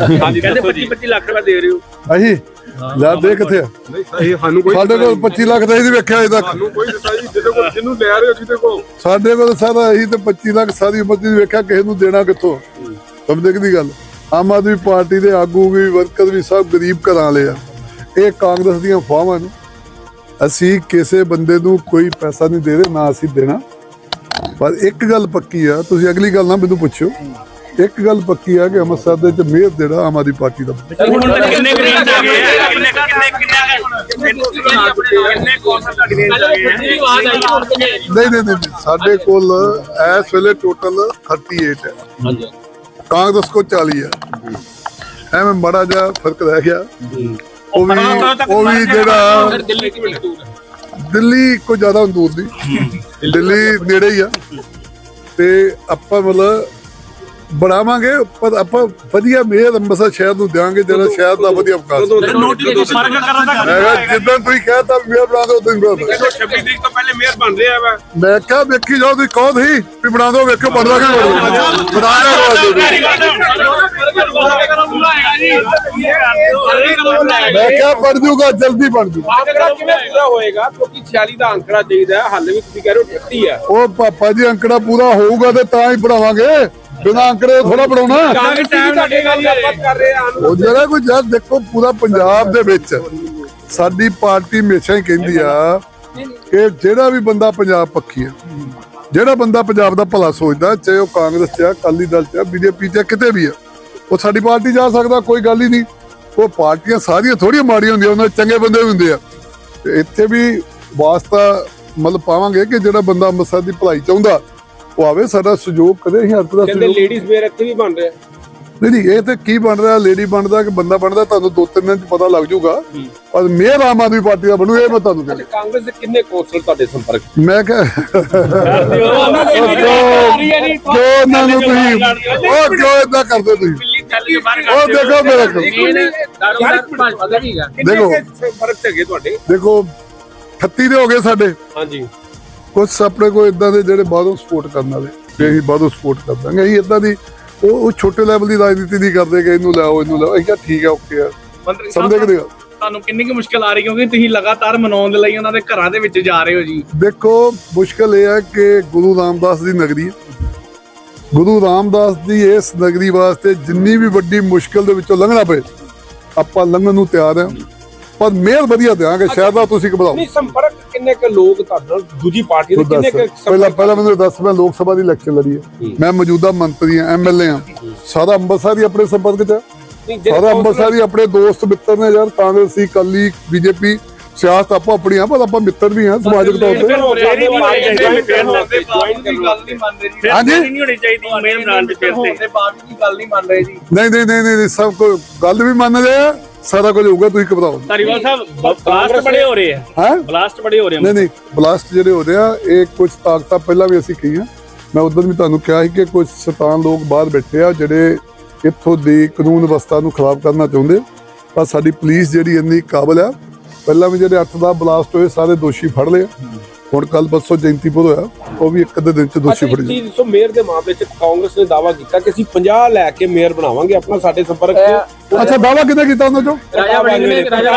ਹਾਂਜੀ ਕਹਿੰਦੇ 25 25 ਲੱਖ ਰੁਪਏ ਦੇ ਰਹੇ ਹੋ। ਅਸੀਂ ਲੈ ਦੇ ਕਿੱਥੇ ਆ ਨਹੀਂ ਸਹੀ ਸਾਨੂੰ ਕੋਈ ਸਾਡੇ ਕੋਲ 25 ਲੱਖ ਤਾਂ ਇਹਦੀ ਵੇਖਿਆ ਅਜੇ ਤੱਕ। ਸਾਨੂੰ ਕੋਈ ਦਿੱਤਾ ਜੀ ਜਿਹਦੇ ਕੋਲ ਜਿਹਨੂੰ ਲੈ ਰਹੇ ਹੋ ਜਿਹਦੇ ਕੋਲ। ਸਾਡੇ ਕੋਲ ਸਾਰਾ ਅਸੀਂ ਤੇ 25 ਲੱਖ ਸਾਰੀ ਉਮਰ ਦੀ ਵੇਖਿਆ ਕਿਸੇ ਨੂੰ ਦੇਣਾ ਕਿੱਥੋਂ? ਸਮਝਦੇ ਕਿ ਦੀ ਗੱਲ? ਆਮ ਆਦਮੀ ਪਾਰਟੀ ਦੇ ਆਗੂ ਵੀ ਵਰਕਰ ਵੀ ਸਭ ਗਰੀਬ ਘਰਾਂ ਵਾਲੇ ਆ। ਇਹ ਕਾਂਗਰਸ ਦੀਆਂ ਫਾਹਾਂ ਨੇ। ਅਸੀਂ ਕਿਸੇ ਬੰਦੇ ਨੂੰ ਕੋਈ ਪੈਸਾ ਨਹੀਂ ਦੇ ਰਹੇ ਨਾ ਅਸੀਂ ਦੇਣਾ। ਪਰ ਇੱਕ ਗੱਲ ਪੱਕੀ ਆ ਤੁਸੀਂ ਅਗਲੀ ਗੱਲ ਨਾ ਮੈਨੂੰ ਪੁੱਛਿਓ। ਇੱਕ ਗੱਲ ਪੱਕੀ ਆ ਕਿ ਅੰਮ੍ਰਿਤਸਰ ਦੇ ਚ ਮੇਅਰ ਜਿਹੜਾ ਆਮ ਆਦਮੀ ਪਾਰਟੀ ਦਾ ਹੁਣ ਤੱਕ ਕਿੰਨੇ ਗ੍ਰੇਨ ਆ ਗਏ ਆ? ਕਿੰਨੇ ਕਿੰਨੇ ਕਿੰਨੇ ਕਿੰਨੇ ਕੌਂਸਲ ਤੱਕ ਗ੍ਰੇਨ ਆ ਗਏ ਆ? ਨਹੀਂ ਨਹੀਂ ਨਹੀਂ। ਸਾਡੇ ਕੋਲ ਇਸ ਵੇਲੇ ਟੋਟਲ 38 ਹੈ। ਕਾਂਗਰਸ ਕੋ 40 ਹੈ। ਐਵੇਂ ਮਾੜਾ ਜਿਹਾ ਫ਼ਰਕ ਰਹਿ ਗਿਆ। ਉਹ ਵੀ ਉਹ ਵੀ ਜਿਹੜਾ ਦਿੱਲੀ ਕਿੰਨੀ ਦੂਰ ਹੈ। ਦਿੱਲੀ ਕੋ ਜ਼ਿਆਦਾ ਦੂਰ ਨਹੀਂ। ਦਿੱਲੀ ਨੇੜੇ ਹੀ ਆ। ਤੇ ਆਪਾਂ ਮਤਲਬ ਬਣਾਵਾਂਗੇ ਪਰ ਆਪਾਂ ਵਧੀਆ ਮੇਅਰ ਅੰਮ੍ਰਿਤਸਰ ਸ਼ਹਿਰ ਨੂੰ ਦਿਆਂਗੇ ਜਿਹੜਾ ਸ਼ਹਿਰ ਦਾ ਵਧੀਆ ਵਿਕਾਸ ਜਿੱਦਾਂ ਤੁਸੀਂ ਕਹਿਤਾ ਮੇਅਰ ਬਣਾ ਦਿਓ ਹੀ ਬਣਾ ਦਿਓ 26 ਤਰੀਕ ਤੋਂ ਪਹਿਲੇ ਮੇਅਰ ਬਣ ਰਿਹਾ ਵਾ ਮੈਂ ਕਿਹਾ ਵੇਖੀ ਜਾਓ ਤੁਸੀਂ ਕੌਣ ਸੀ ਵੀ ਬਣਾ ਦਿਓ ਵੇਖੋ ਬਣਦਾ ਕਿ ਨਹੀਂ ਬਣਾ ਦਿਓ ਮੈਂ ਕਿਹਾ ਬਣ ਜੂਗਾ ਜਲਦੀ ਬਣ ਜੂਗਾ ਅੰਕੜਾ ਕਿਵੇਂ ਪੂਰਾ ਹੋਏਗਾ ਕਿਉਂਕਿ 46 ਦਾ ਅੰਕੜਾ ਚਾਹੀਦਾ ਹੈ ਹਾਲੇ ਵੀ ਤੁਸੀਂ ਕਹਿ ਰਹੇ ਹੋ 38 ਆ ਉਹ ਪਾਪਾ ਜੀ ਅੰਕੜਾ ਪੂਰਾ ਹੋਊਗਾ ਤੇ ਤਾਂ ਹੀ ਪੜਾਵਾਂਗੇ ਬਿਨਾਂ ਅੰਕੜੇ ਥੋੜਾ ਪੜਾਉਣਾ ਕਾਂਗਰਸ ਵੀ ਤੁਹਾਡੇ ਨਾਲ ਗੱਲਬਾਤ ਕਰ ਰਹੇ ਆ ਉਹ ਜਿਹੜਾ ਕੋਈ ਜਦ ਦੇਖੋ ਪੂਰਾ ਪੰਜਾਬ ਦੇ ਵਿੱਚ ਸਾਡੀ ਪਾਰਟੀ ਹਮੇਸ਼ਾ ਹੀ ਕਹਿੰਦੀ ਆ ਕਿ ਜਿਹੜਾ ਵੀ ਬੰਦਾ ਪੰਜਾਬ ਪੱਖੀ ਆ ਜਿਹੜਾ ਬੰਦਾ ਪੰਜਾਬ ਦਾ ਭਲਾ ਸੋਚਦਾ ਚਾਹੇ ਉਹ ਕਾਂਗਰਸ ਚ ਆ ਅਕਾਲੀ ਦਲ ਚ ਆ ਬੀਜੇਪੀ ਚ ਕਿਤੇ ਵੀ ਆ ਉਹ ਸਾਡੀ ਪਾਰਟੀ ਜਾ ਸਕਦਾ ਕੋਈ ਗੱਲ ਹੀ ਨਹੀਂ। ਉਹ ਪਾਰਟੀਆਂ ਸਾਰੀਆਂ ਥੋੜੀਆਂ ਮਾੜੀਆਂ ਹੁੰਦੀਆਂ ਉਹਨਾਂ 'ਚ ਚੰਗੇ ਬੰਦੇ ਵੀ ਹੁੰਦੇ ਆ। ਤੇ ਇੱਥੇ ਵੀ ਵਾਸਤਾ ਮਤਲਬ ਪਾਵਾਂਗੇ ਕਿ ਜਿਹੜਾ ਬੰਦਾ ਅੰਮ੍ਰਿਤਸਰ ਦੀ ਭਲਾਈ ਚਾਹੁੰਦਾ ਉਹ ਆਵੇ ਸਾਡਾ ਸਹਿਯੋਗ ਕਰੇ ਅਸੀਂ ਹਰ ਤਰ੍ਹਾਂ ਕਹਿੰਦੇ ਸਹਿਯੋਗ ਲੇਡੀਜ਼ ਮੇਅਰ ਇੱਥੇ ਵੀ ਬਣ ਰਿਹਾ। ਨਹੀਂ ਨਹੀਂ ਇਹ ਤੇ ਕੀ ਬਣ ਰਿਹਾ? ਲੇਡੀ ਬਣਦਾ ਕਿ ਬੰਦਾ ਬਣਦਾ ਤੁਹਾਨੂੰ ਦੋ ਤਿੰਨ ਦਿਨ ਚ ਪਤਾ ਲੱਗ ਜਾਊਗਾ। ਪਰ ਮੇਅਰ ਆਮ ਆਦਮੀ ਪਾਰਟੀ ਦਾ ਬਣੂ ਇਹ ਮੈਂ ਤੁਹਾਨੂੰ ਕਹਿੰਦਾ। ਅੱਛਾ ਕਾਂਗਰਸ ਦੇ ਕਿੰਨੇ ਕੌਂਸਲ ਤੁਹਾਡੇ ਸੰਪਰਕ ਮੈਂ ਕਿਹਾ ਕਿਉਂ ਉਹਨਾਂ ਨੂੰ ਤੁਸੀਂ ਉਹ ਕਿਉਂ ਇਦਾਂ ਕਰਦੇ ਤੁਸੀਂ। ਉਹ ਦੇਖੋ ਮੇਰੇ ਕੋਲ ਦੇਖੋ। ਹੈਗੇ ਤੁਹਾਡੇ? ਦੇਖੋ 38 ਦੇ ਹੋ ਗਏ ਸਾਡੇ। ਹਾਂਜੀ। ਕੁਝ ਆਪਣੇ ਕੋਲ ਇਦਾਂ ਦੇ ਜਿਹੜੇ ਬਾਹਰੋਂ ਸਪੋਰਟ ਕਰਨ ਵਾਲੇ ਤੇ ਅਸੀਂ ਬਾਹਰੋਂ ਸਪੋਰਟ ਕਰ ਦਾਂਗੇ। ਅਸੀਂ ਇਦਾਂ ਦੀ ਉਹ ਉਹ ਛੋਟੇ ਲੈਵਲ ਦੀ ਰਾਜਨੀਤੀ ਨਹੀਂ ਕਰਦੇ ਕਿ ਇਹਨੂੰ ਲਿਆਓ ਇਹਨੂੰ ਲਿਆਓ ਅਸੀਂ ਕਿਹਾ ਠੀਕ ਹੈ ਓਕੇ ਆ। ਮੰਤਰੀ ਗੱਲ? ਤੁਹਾਨੂੰ ਕਿੰਨੀ ਕੁ ਮੁਸ਼ਕਲ ਆ ਰਹੀ ਕਿਉਂਕਿ ਤੁਸੀਂ ਲਗਾਤਾਰ ਮਨਾਉਣ ਦੇ ਲਈ ਉਹਨਾਂ ਦੇ ਘਰਾਂ ਦੇ ਵਿੱਚ ਜਾ ਰਹੇ ਹੋ ਜੀ। ਦੇਖੋ ਮੁਸ਼ਕਲ ਇਹ ਹੈ ਕਿ ਗੁਰੂ ਰਾਮਦਾਸ ਦੀ ਨਗਰੀ ਹੈ। ਗੁਰੂ ਰਾਮਦਾਸ ਦੀ ਇਸ ਨਗਰੀ ਵਾਸਤੇ ਜਿੰਨੀ ਵੀ ਵੱਡੀ ਮੁਸ਼ਕਲ ਦੇ ਵਿੱਚੋਂ ਲੰਘਣਾ ਪਏ ਆਪਾਂ ਲੰਘਣ ਨੂੰ ਤਿਆਰ ਹਾਂ। ਪਰ ਮਿਹਰ ਵਧੀਆ ਦਿਆਂਗੇ ਸ਼ਾਇਦ ਆ ਤੁਸੀਂ ਘਬਰਾਓ। ਨਹੀਂ ਸੰਪਰਕ ਕਿੰਨੇ ਕ ਲੋਕ ਤੁਹਾਡੇ ਨਾਲ ਦੂਜੀ ਪਾਰਟੀ ਦੇ ਕਿੰਨੇ ਕ ਪਹਿਲਾਂ ਪਹਿਲਾਂ ਮੈਨੂੰ ਦੱਸ ਮੈਂ ਲੋਕ ਸਭਾ ਦੀ ਇਲੈਕਸ਼ਨ ਲੜੀ ਹੈ। ਮੈਂ ਮੌਜੂਦਾ ਮੰਤਰੀ ਹਾਂ ਐਮਐਲਏ ਹਾਂ। ਸਾਰਾ ਅੰਮ੍ਰਿਤਸਰ ਹੀ ਆਪਣੇ ਸੰਪਰਕ ਚ ਹੈ। ਸਾਰਾ ਅੰਮ੍ਰਿਤਸਰ ਹੀ ਆਪਣੇ ਦੋਸਤ ਮਿੱਤਰ ਨੇ ਯਾਰ ਕਾਂਗਰਸੀ ਕਾਲੀ ਬੀਜੇਪੀ ਸਿਆਸਤ ਆਪਾਂ ਆਪਣੀਆਂ ਪਰ ਆਪਾਂ ਮਿੱਤਰ ਵੀ ਹਾਂ ਸਮਾਜਿਕ ਤੌਰ ਤੇ। ਹਾਂਜੀ? ਨਹੀਂ ਹੋਣੀ ਚਾਹੀਦੀ ਮੇਨ ਬ੍ਰਾਂਡ ਦੇ ਫਿਰ ਤੇ ਗੱਲ ਨਹੀਂ ਮੰਨ ਰਹੇ ਜੀ। ਨਹੀਂ ਨਹੀਂ ਨਹੀਂ ਨਹੀਂ ਨਹੀਂ, ਸਭ ਕੋਈ ਗੱਲ ਵੀ ਮੰਨਦੇ ਆ। ਸਾਰਾ ਕੁਝ ਹੋਊਗਾ ਤੁਸੀਂ ਘਬਰਾਓ। ਧਾਰੀਵਾਲ ਸਾਹਿਬ ਬਲਾਸਟ ਬੜੇ ਹੋ ਰਹੇ ਆ। ਹੈਂ? ਬਲਾਸਟ ਬੜੇ ਹੋ ਰਹੇ ਨਹੀਂ ਨਹੀਂ ਬਲਾਸਟ ਜਿਹੜੇ ਹੋ ਰਹੇ ਆ ਇਹ ਕੁਝ ਤਾਕਤਾਂ ਪਹਿਲਾਂ ਵੀ ਅਸੀਂ ਕਹੀਆਂ ਮੈਂ ਉਦੋਂ ਵੀ ਤੁਹਾਨੂੰ ਕਿਹਾ ਸੀ ਕਿ ਕੁਝ ਸ਼ੈਤਾਨ ਲੋਕ ਬਾਹਰ ਬੈਠੇ ਆ ਜਿਹੜੇ ਇੱਥੋਂ ਦੀ ਕਾਨੂੰਨ ਵਿਵਸਥਾ ਨੂੰ ਖਰਾਬ ਕਰਨਾ ਚਾਹੁੰਦੇ। ਪਰ ਸਾਡੀ ਪੁਲਿਸ ਜਿਹੜੀ ਇੰਨੀ ਕਾਬਲ ਆ ਪਹਿਲਾਂ ਵੀ ਜਿਹੜੇ 8 ਦਾ ਬਲਾਸਟ ਹੋਏ ਸਾਰੇ ਦੋਸ਼ੀ ਫੜ ਲਏ। ਆ। ਹੁਣ ਕੱਲ ਪਰਸੋਂ ਜੈਂਤੀਪੁਰ ਹੋਇਆ ਉਹ ਵੀ ਇੱਕ ਅੱਧੇ ਦਿਨ ਚ ਦੋਸ਼ੀ ਫੜ ਜਾਣਗੇ 300 ਮੇਅਰ ਦੇ ਮਾਮਲੇ ਚ ਕਾਂਗਰਸ ਨੇ ਦਾਵਾ ਕੀਤਾ ਕਿ ਅਸੀਂ 50 ਲੈ ਕੇ ਮੇਅਰ ਬਣਾਵਾਂਗੇ ਆਪਣਾ ਸਾਡੇ ਸੰਪਰਕ ਚ। ਅੱਛਾ ਦਾਵਾ ਕਿਹਨੇ ਕੀਤਾ ਉਹਨਾਂ ਚੋਂ? ਰਾਜਾ ਵੜਿੰਗ ਨੇ ਰਾਜਾ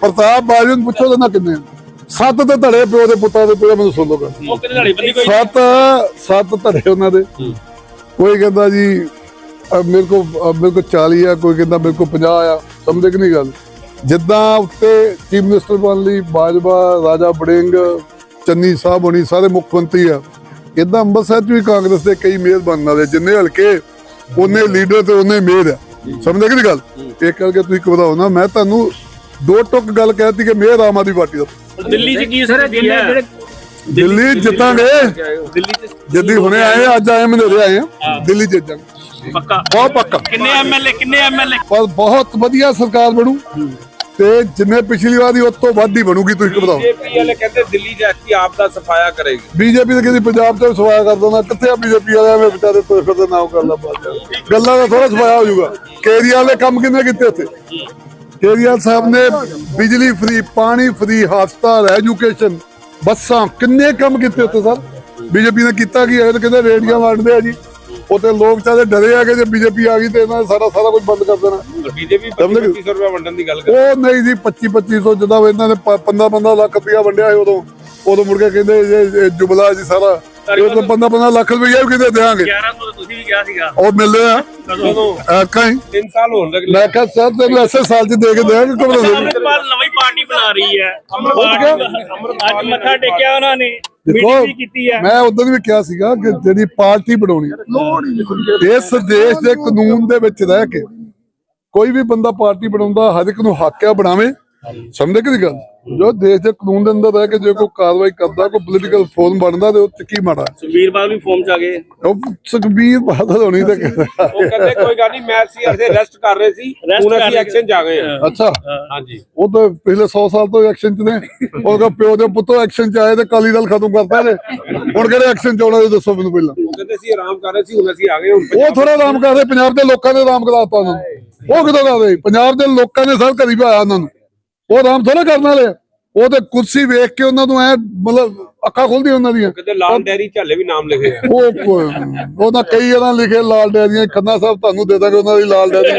ਪ੍ਰਤਾਪ ਬਾਜੂ ਨੂੰ ਪੁੱਛੋ ਨਾ ਕਿੰਨੇ। ਸੱਤ ਤੇ ਧੜੇ ਪਿਓ ਦੇ ਪੁੱਤਾਂ ਦੇ ਪਿਓ ਮੈਨੂੰ ਸੁਣ ਲੋ ਗੱਲ। ਉਹ ਕਿਹਨੇ ਲੜੀ ਬੰਦੀ ਕੋਈ? ਸੱਤ ਸੱਤ ਧੜੇ ਉਹਨਾਂ ਦੇ। ਕੋਈ ਕਹਿੰਦਾ ਜੀ ਮੇਰੇ ਕੋ ਅਹ ਮੇਰੇ ਕੋ 40 ਆ ਕੋਈ ਕਹਿੰਦਾ ਮੇਰੇ ਕੋ 50 ਆ। ਸਮਝੇ ਕਿ ਨਹੀਂ ਗੱਲ? ਜਿੱਦਾਂ ਉੱਤੇ ਚੀਫ ਮਿਨਿਸਟਰ ਬਣ ਲਈ ਬਾਜਵਾ ਰਾਜਾ ਬੜਿੰਗ ਚੰਨੀ ਸਾਹਿਬ ਹੋਣੀ ਸਾਰੇ ਮੁੱਖ ਮੰਤਰੀ ਆ। ਇਦਾਂ ਅੰਮ੍ਰਿਤਸਰ ਚ ਵੀ ਕਾਂਗਰਸ ਦੇ ਕਈ ਮੇਅਰ ਬਣਨ ਵਾਲੇ ਜਿੰਨੇ ਹਲਕੇ ਉਹਨੇ ਲੀਡਰ ਤੇ ਉਹਨੇ ਮੇਅਰ ਆ। ਸਮਝੇ ਕਿ ਗੱਲ? ਇਹ ਕਰਕੇ ਤੁਸੀਂ ਘਬਰਾਓ ਨਾ ਮੈਂ ਤੁਹਾਨੂੰ ਦੋ ਟੁਕ ਗੱਲ ਕਹਿਤੀ ਕਿ ਮੇਅਰ ਆਮ ਆਦਮੀ ਪਾਰਟੀ ਦਾ। ਦਿੱਲੀ 'ਚ ਕੀ ਸਥਿਤੀ ਹੈ? ਦਿੱਲੀ ਜਿੱਤਾਂਗੇ। ਦਿੱਲੀ 'ਚ ਜੱਦੀ ਹੁਣੇ ਆਏ ਅੱਜ ਆਏ ਮਨੇਰੇ ਆਏ ਆ। ਦਿੱਲੀ ਜਿੱਤਾਂਗੇ। ਪੱਕਾ। ਬਹੁਤ ਪੱਕਾ। ਕਿੰਨੇ ਐਮਐਲਏ ਕਿੰਨੇ ਐਮਐਲਏ ਪਰ ਬਹੁਤ ਵਧੀਆ ਸਰਕਾਰ ਬਣੂ। ਤੇ ਜਿੰਨੇ ਪਿਛਲੀ ਵਾਰ ਦੀ ਉਸ ਤੋਂ ਵੱਧ ਹੀ ਬਣੂਗੀ ਤੁਸੀਂ ਘਬਰਾਓ ਬੀਜੇਪੀ ਵਾਲੇ ਕਹਿੰਦੇ ਦਿੱਲੀ ਜਾ ਕੇ ਆਪ ਦਾ ਸਫਾਇਆ ਕਰੇਗੀ। ਬੀਜੇਪੀ ਦੇ ਕਿਸੇ ਪੰਜਾਬ ਤੋਂ ਸਵਾਇਆ ਕਰ ਦੇਣਾ ਕਿੱਥੇ ਆ ਬੀਜੇਪੀ ਵਾਲੇ ਐਵੇਂ ਵਿਚਾਰੇ ਤੋਂ ਫਿਰਦੇ ਨਾਮ ਕਰ ਲਾ ਬਾਜਾ ਗੱਲਾਂ ਦਾ ਥੋੜਾ ਸਵਾਇਆ ਹੋ ਜਾਊਗਾ। ਕੇਰੀਆਲ ਦੇ ਕੰਮ ਕਿੰਨੇ ਕੀਤੇ ਉੱਥੇ? ਕੇਰੀਆਲ ਸਾਹਿਬ ਨੇ ਬਿਜਲੀ ਫ੍ਰੀ ਪਾਣੀ ਫ੍ਰੀ ਹਸਪਤਾਲ ਐਜੂਕੇਸ਼ਨ ਬੱਸਾਂ ਕਿੰਨੇ ਕੰਮ ਕੀਤੇ ਉੱਥੇ ਸਰ? ਬੀਜੇਪੀ ਨੇ ਕੀਤਾ ਕੀ ਹੈ? ਇਹ ਤਾਂ ਕਹਿੰਦੇ ਰੇਡੀਆਂ ਵੰਡਦੇ ਆ ਜੀ। ਤੇ ਲੋਕ ਚਾਹਦੇ ਡਰੇ ਆ ਕਿ ਜੇ ਬੀਜੇਪੀ ਆ ਗਈ ਤੇ ਇਹਨਾਂ ਸਾਰਾ ਸਾਰਾ ਕੁਝ ਬੰਦ ਕਰ ਦੇਣਾ। ਬੀਜੇਪੀ ਸਮਝ ਗਏ? 2500 ਰੁਪਏ ਵੰਡਣ ਦੀ ਗੱਲ ਕਰ ਉਹ ਨਹੀਂ ਜੀ 25 2500 ਜਦੋਂ ਇਹਨਾਂ ਨੇ 15 15 ਲੱਖ ਰੁਪਇਆ ਵੰਡਿਆ ਸੀ ਉਦੋਂ। ਉਦੋਂ ਮੁੜ ਕੇ ਕਹਿੰਦੇ ਇਹ- ਇਹ ਜੁਬਲਾ ਜੀ ਸਾਰਾ। ਇਹ ਤਾਂ 15 15 ਲੱਖ ਰੁਪਇਆ ਵੀ ਕਿਤੇ ਦੇਾਂਗੇ 1100 ਤੁਸੀਂ ਵੀ ਕਿਹਾ ਸੀਗਾ। ਉਹ ਮਿਲਦੇ ਆ। ਕਦੋਂ? ਐਕਾਂ ਹੀ 3 ਸਾਲ ਹੋਣ ਲੱਗੇ ਮੈਂ ਕਿਹਾ ਸਰ ਤੈਨੂੰ ਐਸੇ ਸਾਲ ਚ ਦੇ ਕੇ ਦੇਾਂਗੇ ਅੰਮ੍ਰਿਤਪਾਲ ਨਵੀਂ ਪਾਰਟੀ ਬਣਾ ਰਹੀ ਹੈ। ਅੱਜ ਮੱਥਾ ਟੇਕਿਆ ਉਹਨਾਂ ਨੇ। ਦੇਖੋ ਮੀਟਿੰਗ ਵੀ ਕੀਤੀ ਹੈ ਮੈਂ ਉਦੋਂ ਵੀ ਕਿਹਾ ਸੀਗਾ ਕਿ ਜਿਹੜੀ ਪਾਰਟੀ ਬਣਾਉਣੀ ਹੈ ਇਸ ਦੇਸ਼ ਦੇ ਕਾਨੂੰਨ ਦੇ ਵਿੱਚ ਰਹਿ ਕੇ ਕੋਈ ਵੀ ਬੰਦਾ ਪਾਰਟੀ ਬਣਾਉਂਦਾ ਹਰ ਇੱਕ ਨੂੰ ਹੱਕ ਆ ਬਣਾਵੇ। ਸਮਝਦੇ ਕਿ ਨਹੀਂ ਗੱਲ? ਜੋ ਦੇਸ਼ ਦੇ ਕਾਨੂੰਨ ਦੇ ਅੰਦਰ ਰਹਿ ਕੇ ਜੇ ਕੋਈ ਕਾਰਵਾਈ ਕਰਦਾ ਕੋਈ ਪੋਲੀਟੀਕਲ ਫੋਰਮ ਬਣਦਾ ਤੇ ਉਹ ਚ ਕੀ ਮਾੜਾ? ਸੁਖਬੀਰ ਬਾਦਲ ਵੀ ਫੋਰਮ ਚ ਆ ਗਏ। ਉਹ ਸੁਖਬੀਰ ਬਾਦਲ ਹੋਣੀ ਤੇ ਉਹ ਕਹਿੰਦੇ ਕੋਈ ਗੱਲ ਨਹੀਂ ਮੈਂ ਸੀ ਅਸੀਂ ਰੈਸਟ ਕਰ ਰਹੇ ਸੀ ਹੁਣ ਕਰ ਅਸੀਂ ਰਹੇ ਐਕਸ਼ਨ ਚ ਆ ਗਏ ਹਾਂ। ਅੱਛਾ। ਹਾਂਜੀ। ਉਹ ਤਾਂ ਪਿਛਲੇ 100 ਸਾਲ ਤੋਂ ਐਕਸ਼ਨ ਚ ਨੇ। ਉਹਦਾ ਪਿਓ ਦੇ ਪੁੱਤੋ ਐਕਸ਼ਨ ਚ ਆਏ ਤੇ ਕਾਲੀ ਦਲ ਖਤਮ ਕਰਤਾ ਨੇ ਹੁਣ ਕਿਹੜੇ ਐਕਸ਼ਨ ਚ ਆਉਣਾ ਇਹ ਦੱਸੋ ਮੈਨੂੰ ਪਹਿਲਾਂ। ਉਹ ਕਹਿੰਦੇ ਸੀ ਆਰਾਮ ਕਰ ਰਹੇ ਸੀ ਹੁਣ ਅਸੀਂ ਆ ਗਏ ਹੁਣ ਉਹ ਥੋੜਾ ਆਰਾਮ ਕਰਦੇ ਪੰਜਾਬ ਦੇ ਲੋਕਾਂ ਨੇ ਆਰਾਮ ਕਰਾਤਾ ਉਹਨਾਂ ਨੂੰ। ਉਹ ਕਿਦੋਂ ਕਰਦੇ ਪੰਜਾਬ ਦੇ ਲੋਕਾਂ ਨੇ ਸਭ ਘਰੀ ਪਾਇਆ ਉਹਨਾਂ ਨੂੰ। ਉਹ ਆਰਾਮ ਥੋੜਾ ਕਰਨ ਵਾਲੇ ਆ। ਉਹ ਤੇ ਕੁਰਸੀ ਵੇਖ ਕੇ ਉਹਨਾਂ ਨੂੰ ਐ ਮਤਲਬ ਅੱਖਾਂ ਖੁੱਲਦੀਆਂ ਉਹਨਾਂ ਦੀਆਂ। ਕਹਿੰਦੇ ਲਾਲ ਡੈਰੀ ਝੱਲੇ ਵੀ ਨਾਮ ਲਿਖੇ ਆ। ਉਹ ਉਹ ਤਾਂ ਕਈ ਇਹਨਾਂ ਲਿਖੇ ਲਾਲ ਡੈਰੀਆਂ ਖੰਨਾ ਸਾਹਿਬ ਤੁਹਾਨੂੰ ਦੇ ਦਾਂਗੇ ਉਹਨਾਂ ਦੀ ਲਾਲ ਡੈਰੀ।